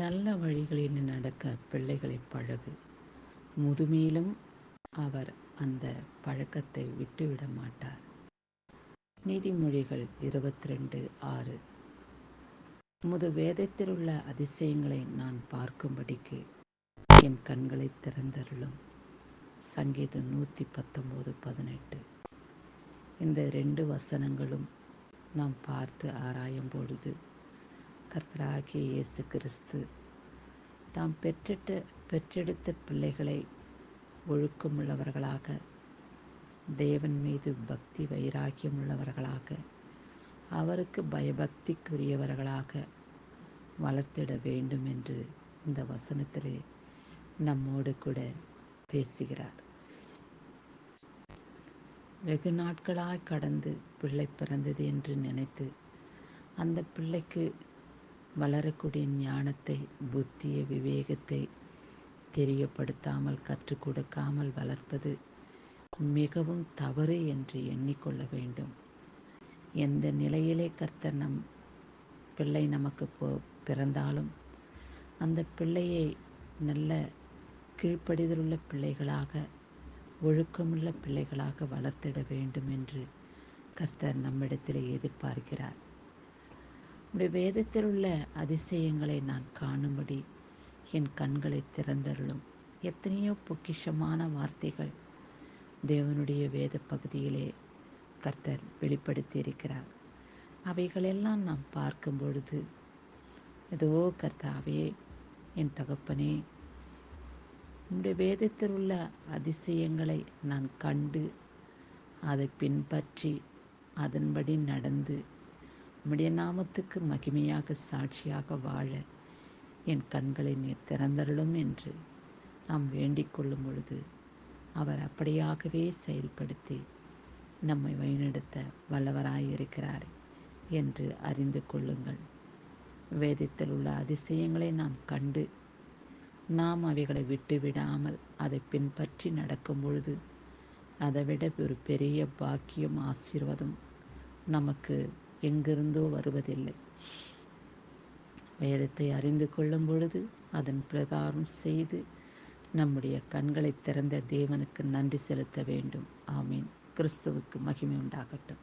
நல்ல வழிகளில் நடக்க பிள்ளைகளை பழகு. முதுமையிலும் அவர் அந்த பழக்கத்தை விட்டுவிட மாட்டார். நீதிமொழிகள் இருபத்தி ரெண்டு ஆறு. முது வேதத்தில் உள்ள அதிசயங்களை நான் பார்க்கும்படிக்கு என் கண்களை திறந்தருளும். சங்கீதம் நூற்றி பத்தொம்போது பதினெட்டு. இந்த ரெண்டு வசனங்களும் நாம் பார்த்து ஆராயும் பொழுது கர்த்தராகிய இயேசு கிறிஸ்து தாம் பெற்றிட்ட பெற்றெடுத்த பிள்ளைகளை ஒழுக்கமுள்ளவர்களாக தேவன் மீது பக்தி வைராக்கியம் உள்ளவர்களாக அவருக்கு பயபக்திக்குரியவர்களாக வளர்த்திட வேண்டும் என்று இந்த வசனத்திலே நம்மோடு கூட பேசுகிறார். வெகு நாட்களாய் கடந்து பிள்ளை பிறந்தது என்று நினைத்து அந்த பிள்ளைக்கு வளரக்கூடிய ஞானத்தை புத்திய விவேகத்தை தெரியப்படுத்தாமல் கற்றுக் கொடுக்காமல் வளர்ப்பது மிகவும் தவறு என்று எண்ணிக்கொள்ள வேண்டும். எந்த நிலையிலே கர்த்தர் நம் பிள்ளை நமக்கு போ பிறந்தாலும் அந்த பிள்ளையை நல்ல கீழ்ப்படிதலுள்ள பிள்ளைகளாக ஒழுக்கமுள்ள பிள்ளைகளாக வளர்த்திட வேண்டும் என்று கர்த்தர் நம்மிடத்தில் எதிர்பார்க்கிறார். உடைய வேதத்தில் உள்ள அதிசயங்களை நான் காணும்படி என் கண்களை திறந்தருளும். எத்தனையோ பொக்கிஷமான வார்த்தைகள் தேவனுடைய வேத பகுதியிலே கர்த்தர் வெளிப்படுத்தி இருக்கிறார் அவைகளெல்லாம் நாம் பார்க்கும் பொழுது ஏதோ கர்த்தாவே என் தகப்பனே உடைய வேதத்தில் உள்ள அதிசயங்களை நான் கண்டு அதை பின்பற்றி அதன்படி நடந்து உம்முடைய நாமத்துக்கு மகிமையாக சாட்சியாக வாழ என் கண்களை நீர் திறந்தருளும் என்று நாம் வேண்டிக் கொள்ளும் பொழுது அவர் அப்படியாகவே செயல்படுத்தி நம்மை வழிநடத்த வல்லவராயிருக்கிறார் என்று அறிந்து கொள்ளுங்கள். வேதத்தில் உள்ள அதிசயங்களை நாம் கண்டு நாம் அவைகளை விட்டு விடாமல் அதை பின்பற்றி நடக்கும் பொழுது அதைவிட ஒரு பெரிய பாக்கியம் ஆசீர்வாதம் நமக்கு எங்கிருந்தோ வருவதில்லை. வேதத்தை அறிந்து கொள்ளும் பொழுது அதன் பிரகாரம் செய்து நம்முடைய கண்களை திறந்த தேவனுக்கு நன்றி செலுத்த வேண்டும். ஆமீன். கிறிஸ்துவுக்கு மகிமை உண்டாகட்டும்.